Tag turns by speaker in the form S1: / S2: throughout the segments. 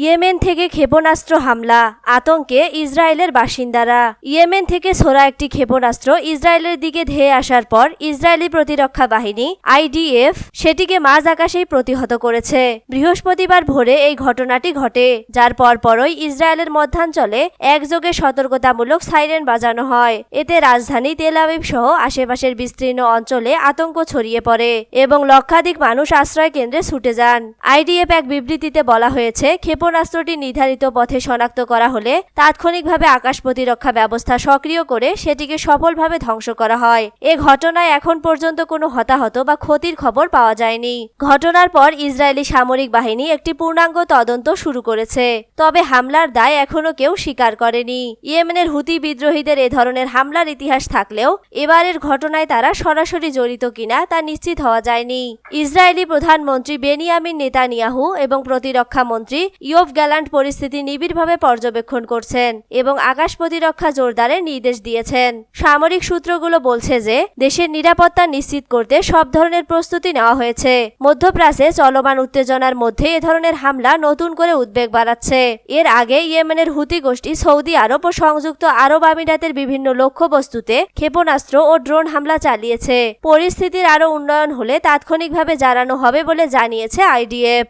S1: Yemen থেকে ক্ষেপণাস্ত্র হামলা আতঙ্কে ইসরায়েলের বাসিন্দারা ইয়েমেন থেকে ছোড়া একটি ক্ষেপণাস্ত্র ইসরায়েলের দিকে ধেয়ে আসার পর ইসরায়েলি প্রতিরক্ষা বাহিনী আইডিএফ সেটিকে মাঝ আকাশেই প্রতিহত করেছে বৃহস্পতিবার ভোরে এই ঘটনাটি ঘটে যার পরপরই ইসরায়েলের মধ্যাঞ্চলে একযোগে সতর্কতামূলক সাইরেন বাজানো হয় এতে রাজধানী তেলাবিব সহ আশেপাশের বিস্তীর্ণ অঞ্চলে আতঙ্ক ছড়িয়ে পড়ে এবং লক্ষাধিক মানুষ আশ্রয় কেন্দ্রে ছুটে যান আইডিএফ এক বিবৃতিতে বলা হয়েছে ক্ষেপণাস্ত্রটি নির্ধারিত পথে শনাক্ত করা হলে তাৎক্ষণিকভাবে আকাশ প্রতিরক্ষা ব্যবস্থা সক্রিয় করে সেটিকে সফলভাবে ধ্বংস করা হয় এ ঘটনায় এখন পর্যন্ত কোনো হতাহত বা ক্ষতির খবর পাওয়া যায়নি ঘটনার পর ইসরায়েলি সামরিক বাহিনী একটি পূর্ণাঙ্গ তদন্ত শুরু করেছে তবে হামলার দায় এখনও কেউ স্বীকার করেনি ইয়েমেনের হুতি বিদ্রোহীদের এ ধরনের হামলার ইতিহাস থাকলেও এবারের ঘটনায় তারা সরাসরি জড়িত কিনা তা নিশ্চিত হওয়া যায়নি ইসরায়েলি প্রধানমন্ত্রী বেনিয়ামিন নেতানিয়াহু এবং প্রতিরক্ষা মন্ত্রী ইয়োভ গ্যালান্ট পরিস্থিতি নিবিড়ভাবে পর্যবেক্ষণ করছেন এবং আকাশ প্রতিরক্ষা জোরদারের নির্দেশ দিয়েছেন সামরিক সূত্রগুলো বলছে যে দেশের নিরাপত্তা নিশ্চিত করতে সব ধরনের প্রস্তুতি নেওয়া হয়েছে মধ্যপ্রাচ্যে চলমান উত্তেজনার মধ্যে এ ধরনের হামলা নতুন করে উদ্বেগ বাড়াচ্ছে এর আগে ইয়েমেনের হুতি গোষ্ঠী সৌদি আরব ও সংযুক্ত আরব আমিরাতের বিভিন্ন লক্ষ্যবস্তুতে ক্ষেপণাস্ত্র ও ড্রোন হামলা চালিয়েছে পরিস্থিতির আরও উন্নয়ন হলে তাৎক্ষণিকভাবে জানানো হবে বলে জানিয়েছে আইডিএফ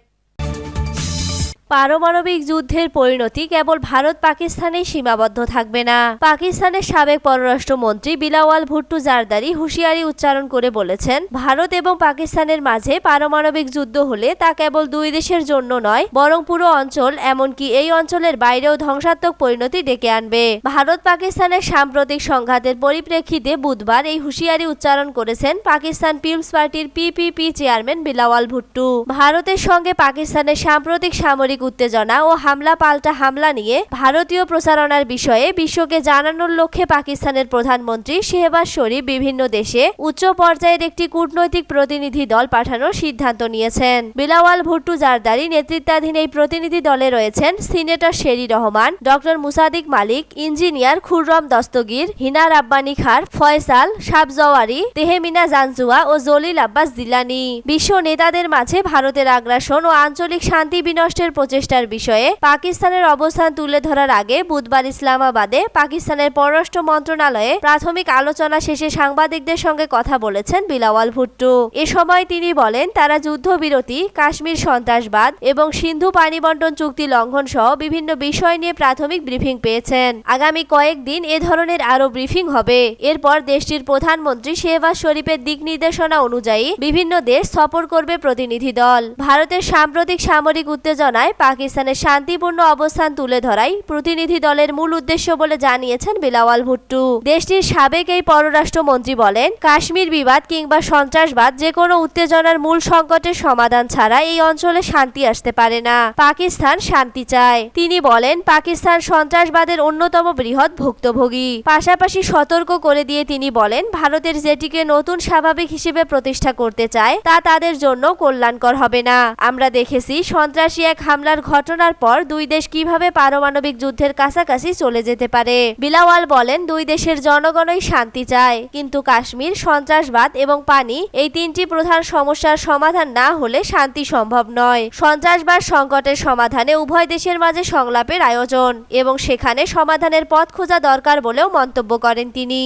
S2: পারমাণবিক যুদ্ধের পরিণতি কেবল ভারত পাকিস্তানেই সীমাবদ্ধ থাকবে না পাকিস্তানের সাবেক পররাষ্ট্রমন্ত্রী বিলাওয়াল ভুট্টু জারদারি হুঁশিয়ারি উচ্চারণ করে বলেছেন ভারত এবং পাকিস্তানের মাঝে পারমাণবিক যুদ্ধ হলে তা কেবল দুই দেশের জন্য নয় বরং পুরো অঞ্চল এমনকি এই অঞ্চলের বাইরেও ধ্বংসাত্মক পরিণতি ডেকে আনবে ভারত পাকিস্তানের সাম্প্রতিক সংঘাতের পরিপ্রেক্ষিতে বুধবার এই হুঁশিয়ারি উচ্চারণ করেছেন পাকিস্তান পিপলস পার্টির পিপিপি চেয়ারম্যান বিলাওয়াল ভুট্টু ভারতের সঙ্গে পাকিস্তানের সাম্প্রতিক সামরিক রাজনৈতিক উত্তেজনা ও হামলা পাল্টা হামলা নিয়ে ভারতীয় প্রচারণার বিষয়ে বিশ্বকে জানানোর লক্ষ্যে পাকিস্তানের প্রধানমন্ত্রী শেহবাজ শরীফ বিভিন্ন দেশে উচ্চ পর্যায়ের একটি কূটনৈতিক প্রতিনিধি দল পাঠানোর সিদ্ধান্ত নিয়েছেন বিলাওয়াল ভুট্টু জারদারি নেতৃত্বাধীন এই প্রতিনিধি দলে রয়েছেন senator Sherry Rehman doctor Musadik Malik engineer Khurram Dastgir Hina Rabbani খার ফয়সাল সাবজওয়ারি তেহেমিনা জানজুয়া ও জলিল আব্বাস দিলানি বিশ্ব নেতাদের মাঝে ভারতের আগ্রাসন ও আঞ্চলিক শান্তি বিনষ্টের প্রচেষ্টার বিষয়ে পাকিস্তানের অবস্থান তুলে ধরার আগে বুধবার ইসলামাবাদে পাকিস্তানের পররাষ্ট্র মন্ত্রণালয়ে প্রাথমিক আলোচনা শেষে সাংবাদিকদের সঙ্গে কথা বলেছেন বিলাওয়াল ভুট্টো এ সময় তিনি বলেন তারা যুদ্ধবিরতি কাশ্মীর সন্ত্রাসবাদ এবং সিন্ধু পানি বন্টন চুক্তি লঙ্ঘন সহ বিভিন্ন বিষয় নিয়ে প্রাথমিক ব্রিফিং পেয়েছেন আগামী কয়েকদিন এ ধরনের আরও ব্রিফিং হবে এরপর দেশটির প্রধানমন্ত্রী শেহবাজ শরীফের দিক নির্দেশনা অনুযায়ী বিভিন্ন দেশ সফর করবে প্রতিনিধি দল ভারতের সাম্প্রতিক সামরিক উত্তেজনায় পাকিস্তানের শান্তিপূর্ণ অবস্থান তুলে ধরাই প্রতিনিধি দলের মূল উদ্দেশ্য বলে জানিয়েছেন বিলাওয়াল ভুট্টু দেশটির সাবেক এই পররাষ্ট্রমন্ত্রী বলেন কাশ্মীর বিবাদ কিংবা সন্ত্রাসবাদ যে কোনো উত্তেজনার মূল সংকটের সমাধান ছাড়া এই অঞ্চলে শান্তি আসতে পারে না পাকিস্তান শান্তি চায় তিনি বলেন পাকিস্তান সন্ত্রাসবাদের অন্যতম বৃহৎ ভুক্তভোগী পাশাপাশি সতর্ক করে দিয়ে তিনি বলেন ভারতের যেটিকে নতুন স্বাভাবিক হিসেবে প্রতিষ্ঠা করতে চায় তা তাদের জন্য কল্যাণকর হবে না আমরা দেখেছি সন্ত্রাসী এক হামলা হামলার ঘটনার পর দুই দেশ কিভাবে পারমাণবিক যুদ্ধের কাছাকাছি চলে যেতে পারে বিলাওয়াল বলেন দুই দেশের জনগণই শান্তি চায় কিন্তু কাশ্মীর সন্ত্রাসবাদ এবং পানি এই তিনটি প্রধান সমস্যার সমাধান না হলে শান্তি সম্ভব নয় সন্ত্রাসবাদ সংকটের সমাধানে উভয় দেশের মাঝে সংলাপের আয়োজন এবং সেখানে সমাধানের পথ খোঁজা দরকার বলেও মন্তব্য করেন তিনি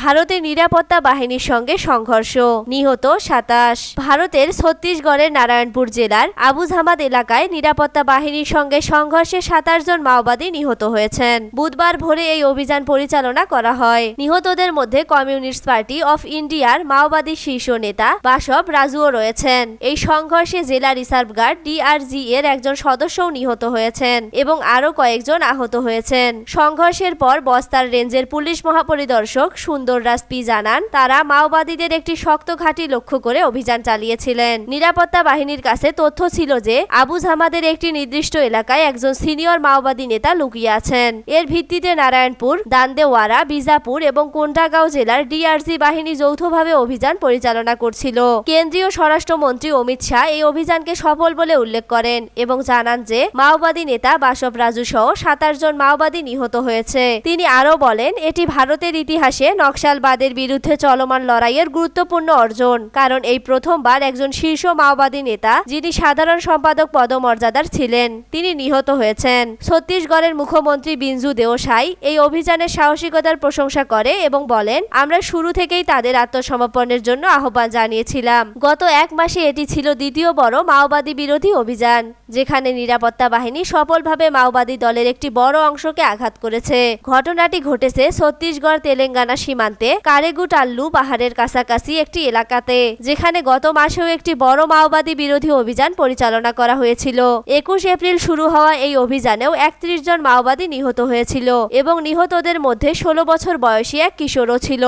S2: ভারতের নিরাপত্তা বাহিনীর সঙ্গে সংঘর্ষ নিহত সাতাশ ভারতের ছত্তিশগড়ের নারায়ণপুর জেলার আবুঝামাদ এলাকায় নিরাপত্তা বাহিনীর সঙ্গে সংঘর্ষে সাতাশ জন মাওবাদী নিহত হয়েছেন বুধবার ভোরে এই অভিযান পরিচালনা করা হয় নিহতদের মধ্যে কমিউনিস্ট পার্টি অফ ইন্ডিয়ার মাওবাদী শীর্ষ নেতা বাসব রাজুও রয়েছেন এই সংঘর্ষে জেলা রিসার্ভ গার্ড ডিআরজি এর একজন সদস্যও নিহত হয়েছেন এবং আরও কয়েকজন আহত হয়েছেন সংঘর্ষের পর বস্তার রেঞ্জের পুলিশ মহাপরিদর্শক সুন সুন্দররাজ পি জানান তারা মাওবাদীদের একটি শক্ত ঘাঁটি লক্ষ্য করে অভিযান চালিয়েছিলেন নিরাপত্তা বাহিনীর কাছে তথ্য ছিল যে আবু জামাদের একটি নির্দিষ্ট এলাকায় একজন সিনিয়র মাওবাদী নেতা লুকিয়ে আছেন এর ভিত্তিতে নারায়ণপুর দান্দেওয়ারা বিজাপুর এবং কোন্ডাগাঁও জেলার ডিআরসি বাহিনী যৌথভাবে অভিযান পরিচালনা করছিল কেন্দ্রীয় স্বরাষ্ট্রমন্ত্রী অমিত শাহ এই অভিযানকে সফল বলে উল্লেখ করেন এবং জানান যে মাওবাদী নেতা বাসব রাজু সহ সাতাশ জন মাওবাদী নিহত হয়েছে তিনি আরও বলেন এটি ভারতের ইতিহাসে নকশালবাদের বিরুদ্ধে চলমান লড়াইয়ের গুরুত্বপূর্ণ অর্জন কারণ এই প্রথমবার একজন শীর্ষ মাওবাদী নেতা যিনি সাধারণ সম্পাদক পদমর্যাদার ছিলেন তিনি নিহত হয়েছেন ছত্তিশগড়ের মুখ্যমন্ত্রী বিঞ্জু দেওসাই এই অভিযানের সাহসিকতার প্রশংসা করে এবং বলেন আমরা শুরু থেকেই তাদের আত্মসমর্পণের জন্য আহ্বান জানিয়েছিলাম গত এক মাসে এটি ছিল দ্বিতীয় বড় মাওবাদী বিরোধী অভিযান যেখানে নিরাপত্তা বাহিনী সফলভাবে মাওবাদী দলের একটি বড় অংশকে আঘাত করেছে ঘটনাটি ঘটেছে ছত্তিশগড় তেলেঙ্গানা সীমা সীমান্তে কারেগুটাল্লু পাহাড়ের কাছাকাছি একটি এলাকাতে যেখানে গত মাসেও একটি বড় মাওবাদী বিরোধী অভিযান পরিচালনা করা হয়েছিল একুশ এপ্রিল শুরু হওয়া এই অভিযানেও একত্রিশ জন মাওবাদী নিহত হয়েছিল এবং নিহতদের মধ্যে ষোলো বছর বয়সী এক কিশোরও ছিল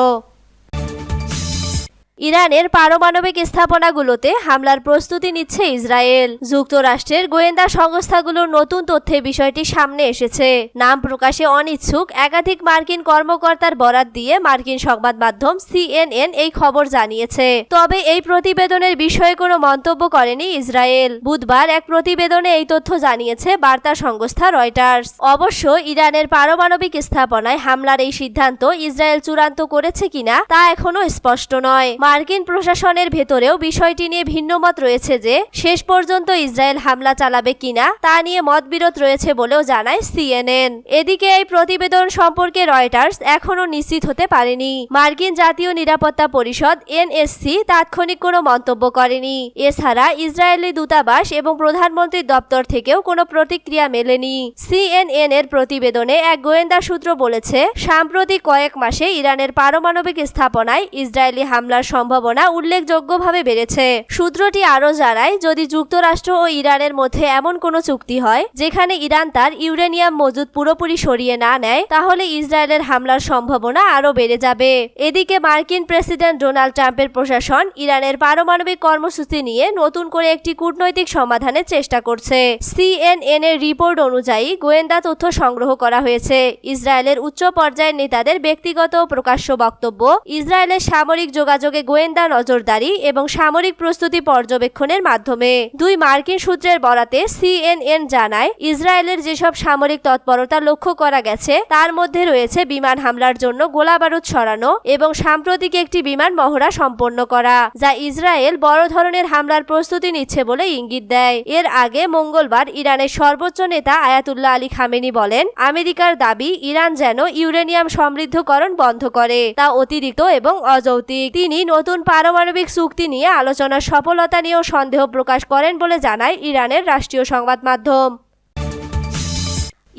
S2: ইরানের পারমাণবিক স্থাপনাগুলোতে হামলার প্রস্তুতি নিচ্ছে ইসরায়েল যুক্তরাষ্ট্রের গোয়েন্দা সংস্থাগুলোর নতুন তথ্যে বিষয়টি সামনে এসেছে নাম প্রকাশে অনিচ্ছুক একাধিক মার্কিন কর্মকর্তার বরাত দিয়ে মার্কিন সংবাদ মাধ্যম সিএনএন এই খবর জানিয়েছে তবে এই প্রতিবেদনের বিষয়ে কোনো মন্তব্য করেনি ইসরায়েল বুধবার এক প্রতিবেদনে এই তথ্য জানিয়েছে বার্তা সংস্থা রয়টার্স অবশ্য ইরানের পারমাণবিক স্থাপনায় হামলার এই সিদ্ধান্ত ইসরায়েল চূড়ান্ত করেছে কিনা তা এখনো স্পষ্ট নয় মার্কিন প্রশাসনের ভেতরেও বিষয়টি নিয়ে ভিন্নমত রয়েছে যে শেষ পর্যন্ত ইসরায়েল হামলা চালাবে কিনা তা নিয়ে মতবিরোধ রয়েছে বলেও জানায় সিএনএন এদিকে এই প্রতিবেদন সম্পর্কে রয়টার্স এখনও নিশ্চিত হতে পারেনি মার্কিন জাতীয় নিরাপত্তা পরিষদ এনএসসি তাৎক্ষণিক কোনো মন্তব্য করেনি এছাড়া ইসরায়েলি দূতাবাস এবং প্রধানমন্ত্রীর দপ্তর থেকেও কোনো প্রতিক্রিয়া মেলেনি সিএনএন এর প্রতিবেদনে এক গোয়েন্দা সূত্র বলেছে সাম্প্রতিক কয়েক মাসে ইরানের পারমাণবিক স্থাপনায় ইসরায়েলি হামলার সম্ভাবনা উল্লেখযোগ্যভাবে বেড়েছে সূত্রটি আরও জানায় যদি যুক্তরাষ্ট্র ও ইরানের মধ্যে এমন কোনো চুক্তি হয় যেখানে ইরান তার ইউরেনিয়াম মজুদ পুরোপুরি সরিয়ে না নেয় তাহলে ইসরায়েলের হামলার সম্ভাবনা আরও বেড়ে যাবে এদিকে মার্কিন প্রেসিডেন্ট ডোনাল্ড ট্রাম্পের প্রশাসন ইরানের পারমাণবিক কর্মসূচি নিয়ে নতুন করে একটি কূটনৈতিক সমাধানের চেষ্টা করছে সিএনএন এর রিপোর্ট অনুযায়ী গোয়েন্দা তথ্য সংগ্রহ করা হয়েছে ইসরায়েলের উচ্চ পর্যায়ের নেতাদের ব্যক্তিগত প্রকাশ্য বক্তব্য ইসরায়েলের সামরিক যোগাযোগে গোয়েন্দা নজরদারি এবং সামরিক প্রস্তুতি পর্যবেক্ষণের মাধ্যমে দুই মার্কিন সূত্রের বরাতে সিএনএন জানায় ইসরায়েলের যেসব সামরিক তৎপরতা লক্ষ্য করা গেছে তার মধ্যে রয়েছে বিমান হামলার জন্য গোলাবারুদ ছড়ানো এবং সাম্প্রতিক একটি বিমান মহড়া সম্পন্ন করা যা ইসরায়েল বড় ধরনের হামলার প্রস্তুতি নিচ্ছে বলে ইঙ্গিত দেয় এর আগে মঙ্গলবার ইরানের সর্বোচ্চ নেতা আয়াতুল্লাহ আলী খামেনি বলেন আমেরিকার দাবি ইরান যেন ইউরেনিয়াম সমৃদ্ধকরণ বন্ধ করে তা অতিরিক্ত এবং অযৌতিক তিনি নতুন পারমাণবিক চুক্তি নিয়ে আলোচনার সফলতা নিয়েও সন্দেহ প্রকাশ করেন বলে জানায় ইরানের রাষ্ট্রীয় সংবাদ মাধ্যম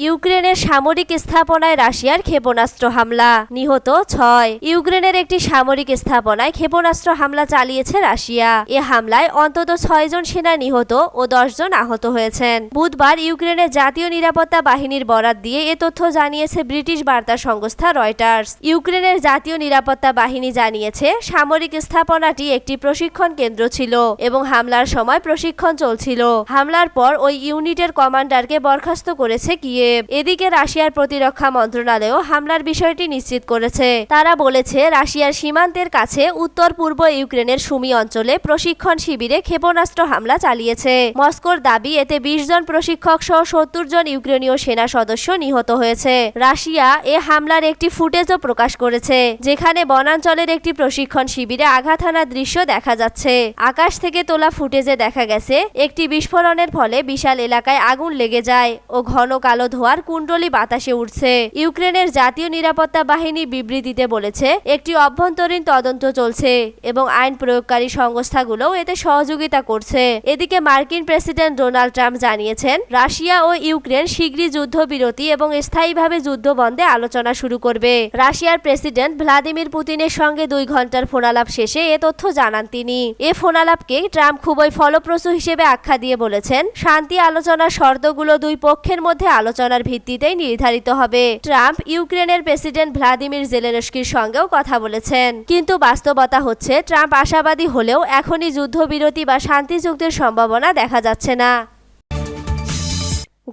S2: ইউক্রেনের সামরিক স্থাপনায় রাশিয়ার ক্ষেপণাস্ত্র হামলা নিহত ছয় ইউক্রেনের একটি সামরিক স্থাপনায় ক্ষেপণাস্ত্র হামলা চালিয়েছে রাশিয়া এ হামলায় অন্তত ছয়জন সেনা নিহত ও দশজন আহত হয়েছেন বুধবার ইউক্রেনের জাতীয় নিরাপত্তা বাহিনীর বরাত দিয়ে এ তথ্য জানিয়েছে ব্রিটিশ বার্তা সংস্থা রয়টার্স ইউক্রেনের জাতীয় নিরাপত্তা বাহিনী জানিয়েছে সামরিক স্থাপনাটি একটি প্রশিক্ষণ কেন্দ্র ছিল এবং হামলার সময় প্রশিক্ষণ চলছিল হামলার পর ওই ইউনিটের কমান্ডারকে বরখাস্ত করেছে কিয়ে দিয়েছে এদিকে রাশিয়ার প্রতিরক্ষা মন্ত্রণালয়ও হামলার বিষয়টি নিশ্চিত করেছে তারা বলেছে রাশিয়ার সীমান্তের কাছে উত্তর পূর্ব ইউক্রেনের সুমি অঞ্চলে প্রশিক্ষণ শিবিরে ক্ষেপণাস্ত্র হামলা চালিয়েছে মস্কোর দাবি এতে বিশ জন প্রশিক্ষক সহ সত্তর জন ইউক্রেনীয় সেনা সদস্য নিহত হয়েছে রাশিয়া এ হামলার একটি ফুটেজও প্রকাশ করেছে যেখানে বনাঞ্চলের একটি প্রশিক্ষণ শিবিরে আঘাত হানার দৃশ্য দেখা যাচ্ছে আকাশ থেকে তোলা ফুটেজে দেখা গেছে একটি বিস্ফোরণের ফলে বিশাল এলাকায় আগুন লেগে যায় ও ঘন কালো ধোয়ার কুণ্ডলী বাতাসে উঠছে ইউক্রেনের জাতীয় নিরাপত্তা বাহিনী বিবৃতিতে বলেছে একটি অভ্যন্তরীণ তদন্ত চলছে এবং আইন প্রয়োগকারী সংস্থাগুলোও এতে সহযোগিতা করছে এদিকে মার্কিন প্রেসিডেন্ট ডোনাল্ড ট্রাম্প জানিয়েছেন রাশিয়া ও ইউক্রেন শীঘ্রই যুদ্ধবিরতি এবং স্থায়ীভাবে যুদ্ধ বন্ধে আলোচনা শুরু করবে রাশিয়ার প্রেসিডেন্ট ভ্লাদিমির পুতিনের সঙ্গে দুই ঘন্টার ফোনালাপ শেষে এ তথ্য জানান তিনি এ ফোনালাপকে ট্রাম্প খুবই ফলপ্রসূ হিসেবে আখ্যা দিয়ে বলেছেন শান্তি আলোচনার শর্তগুলো দুই পক্ষের মধ্যে আলোচনা আলোচনার ভিত্তিতেই নির্ধারিত হবে ট্রাম্প ইউক্রেনের প্রেসিডেন্ট ভ্লাদিমির জেলেনস্কির সঙ্গেও কথা বলেছেন কিন্তু বাস্তবতা হচ্ছে ট্রাম্প আশাবাদী হলেও এখনই যুদ্ধবিরতি বা শান্তি চুক্তির সম্ভাবনা দেখা যাচ্ছে না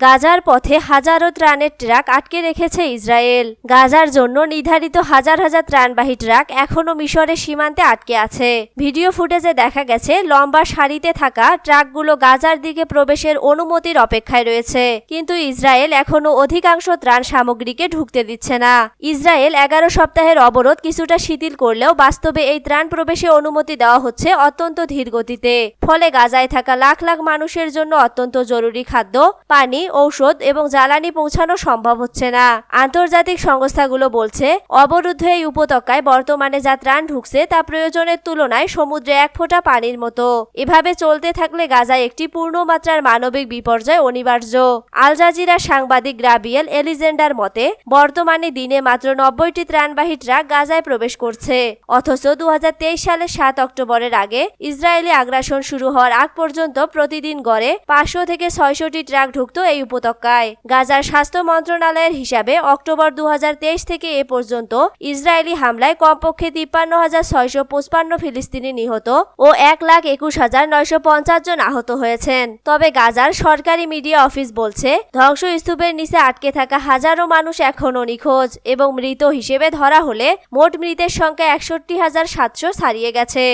S2: গাজার পথে হাজারো ত্রাণের ট্রাক আটকে রেখেছে ইসরায়েল গাজার জন্য নির্ধারিত হাজার হাজার ত্রাণবাহী ট্রাক এখনও মিশরের সীমান্তে আটকে আছে ভিডিও ফুটেজে দেখা গেছে লম্বা সারিতে থাকা ট্রাকগুলো গাজার দিকে প্রবেশের অনুমতির অপেক্ষায় রয়েছে কিন্তু ইসরায়েল এখনও অধিকাংশ ত্রাণ সামগ্রীকে ঢুকতে দিচ্ছে না ইসরায়েল এগারো সপ্তাহের অবরোধ কিছুটা শিথিল করলেও বাস্তবে এই ত্রাণ প্রবেশে অনুমতি দেওয়া হচ্ছে অত্যন্ত ধীর গতিতে ফলে গাজায় থাকা লাখ লাখ মানুষের জন্য অত্যন্ত জরুরি খাদ্য পানি ঔষধ এবং জ্বালানি পৌঁছানো সম্ভব হচ্ছে না আন্তর্জাতিক সংস্থাগুলো বলছে অবরুদ্ধ এই উপত্যকায় বর্তমানে যা ত্রাণ ঢুকছে তা প্রয়োজনের তুলনায় সমুদ্রে এক ফোঁটা পানির মতো এভাবে চলতে থাকলে গাজায় একটি পূর্ণ মাত্রার মানবিক বিপর্যয় অনিবার্য আল জাজিরা সাংবাদিক গ্রাবিয়েল এলিজেন্ডার মতে বর্তমানে দিনে মাত্র নব্বইটি ত্রাণবাহী ট্রাক গাজায় প্রবেশ করছে অথচ দু সালের সাত অক্টোবরের আগে ইসরায়েলি আগ্রাসন শুরু হওয়ার আগ পর্যন্ত প্রতিদিন গড়ে পাঁচশো থেকে ছয়শটি ট্রাক ঢুকত এই উপত্যকায় গাজার স্বাস্থ্য মন্ত্রণালয়ের হিসাবে অক্টোবর দু থেকে এ পর্যন্ত ইসরায়েলি হামলায় কমপক্ষে তিপ্পান্ন হাজার ছয়শো পঁচপান্ন ফিলিস্তিনি নিহত ও এক লাখ একুশ হাজার নয়শো পঞ্চাশ জন আহত হয়েছেন তবে গাজার সরকারি মিডিয়া অফিস বলছে ধ্বংসস্তূপের নিচে আটকে থাকা হাজারো মানুষ এখনও নিখোঁজ এবং মৃত হিসেবে ধরা হলে মোট মৃতের সংখ্যা একষট্টি হাজার সাতশো ছাড়িয়ে গেছে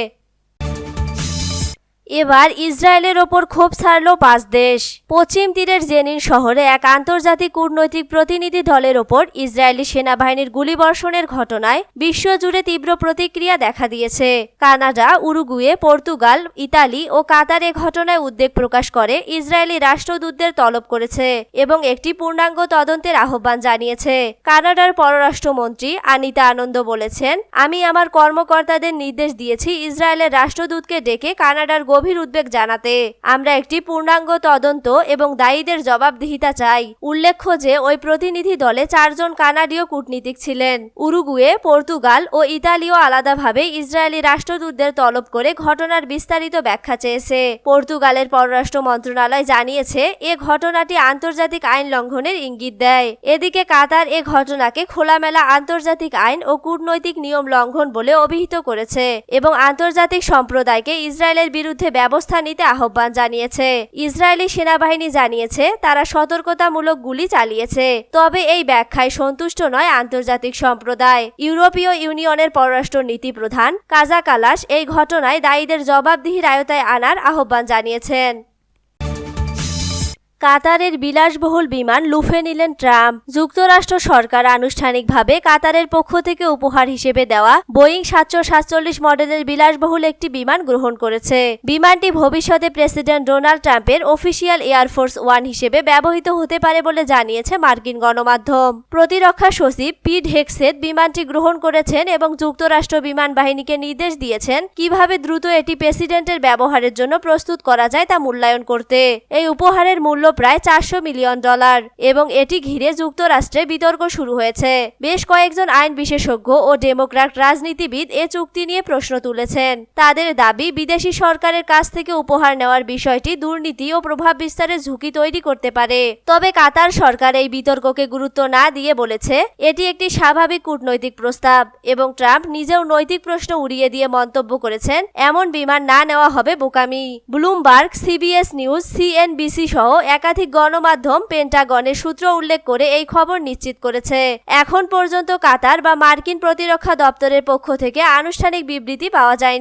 S2: এবার ইসরায়েলের ওপর ক্ষোভ ছাড়ল পাঁচ দেশ পশ্চিম তীরের জেনিন শহরে এক আন্তর্জাতিক কূটনৈতিক প্রতিনিধি দলের ওপর ইসরায়েলি সেনাবাহিনীর গুলিবর্ষণের ঘটনায় বিশ্বজুড়ে তীব্র প্রতিক্রিয়া দেখা দিয়েছে কানাডা উরুগুয়ে পর্তুগাল ইতালি ও কাতার এ ঘটনায় উদ্বেগ প্রকাশ করে ইসরায়েলি রাষ্ট্রদূতদের তলব করেছে এবং একটি পূর্ণাঙ্গ তদন্তের আহ্বান জানিয়েছে কানাডার পররাষ্ট্রমন্ত্রী আনিতা আনন্দ বলেছেন আমি আমার কর্মকর্তাদের নির্দেশ দিয়েছি ইসরায়েলের রাষ্ট্রদূতকে ডেকে কানাডার গভীর উদ্বেগ জানাতে আমরা একটি পূর্ণাঙ্গ তদন্ত এবং দায়ীদের জবাবদিহিতা চাই উল্লেখ্য যে ওই প্রতিনিধি দলে চারজন কানাডীয় কূটনীতিক ছিলেন উরুগুয়ে পর্তুগাল ও ইতালিও আলাদাভাবে ইসরায়েলি রাষ্ট্রদূতদের তলব করে ঘটনার বিস্তারিত ব্যাখ্যা চেয়েছে পর্তুগালের পররাষ্ট্র মন্ত্রণালয় জানিয়েছে এ ঘটনাটি আন্তর্জাতিক আইন লঙ্ঘনের ইঙ্গিত দেয় এদিকে কাতার এ ঘটনাকে খোলামেলা আন্তর্জাতিক আইন ও কূটনৈতিক নিয়ম লঙ্ঘন বলে অভিহিত করেছে এবং আন্তর্জাতিক সম্প্রদায়কে ইসরায়েলের বিরুদ্ধে বিরুদ্ধে ব্যবস্থা নিতে আহ্বান জানিয়েছে ইসরায়েলি সেনাবাহিনী জানিয়েছে তারা সতর্কতামূলক গুলি চালিয়েছে তবে এই ব্যাখ্যায় সন্তুষ্ট নয় আন্তর্জাতিক সম্প্রদায় ইউরোপীয় ইউনিয়নের পররাষ্ট্র নীতি প্রধান কাজা কালাস এই ঘটনায় দায়ীদের জবাবদিহির আয়তায় আনার আহ্বান জানিয়েছেন কাতারের বিলাসবহুল বিমান লুফে নিলেন ট্রাম্প যুক্তরাষ্ট্র সরকার আনুষ্ঠানিকভাবে কাতারের পক্ষ থেকে উপহার হিসেবে দেওয়া বোয়িং সাতশো সাতচল্লিশ মডেলের বিলাসবহুল একটি বিমান গ্রহণ করেছে বিমানটি ভবিষ্যতে প্রেসিডেন্ট ডোনাল্ড ট্রাম্পের অফিসিয়াল এয়ারফোর্স ওয়ান হিসেবে ব্যবহৃত হতে পারে বলে জানিয়েছে মার্কিন গণমাধ্যম প্রতিরক্ষা সচিব পিড হেক্সেদ বিমানটি গ্রহণ করেছেন এবং যুক্তরাষ্ট্র বিমান বাহিনীকে নির্দেশ দিয়েছেন কিভাবে দ্রুত এটি প্রেসিডেন্টের ব্যবহারের জন্য প্রস্তুত করা যায় তা মূল্যায়ন করতে এই উপহারের মূল্য প্রায় চারশো মিলিয়ন ডলার এবং এটি ঘিরে যুক্তরাষ্ট্রে বিতর্ক শুরু হয়েছে বেশ কয়েকজন আইন বিশেষজ্ঞ ও ডেমোক্রাট রাজনীতিবিদ এ চুক্তি নিয়ে প্রশ্ন তুলেছেন তাদের দাবি বিদেশি সরকারের কাছ থেকে উপহার নেওয়ার বিষয়টি দুর্নীতি ও প্রভাব বিস্তারের ঝুঁকি তৈরি করতে পারে তবে কাতার সরকার এই বিতর্ককে গুরুত্ব না দিয়ে বলেছে এটি একটি স্বাভাবিক কূটনৈতিক প্রস্তাব এবং ট্রাম্প নিজেও নৈতিক প্রশ্ন উড়িয়ে দিয়ে মন্তব্য করেছেন এমন বিমান না নেওয়া হবে বোকামি ব্লুমবার্গ সিবিএস নিউজ সিএনবিসি সহ এক একাধিক গণমাধ্যম পেন্টাগনের সূত্র উল্লেখ করে এই খবর নিশ্চিত করেছে এখন পর্যন্ত কাতার বা মার্কিন প্রতিরক্ষা দপ্তরের পক্ষ থেকে আনুষ্ঠানিক বিবৃতি পাওয়া যায়নি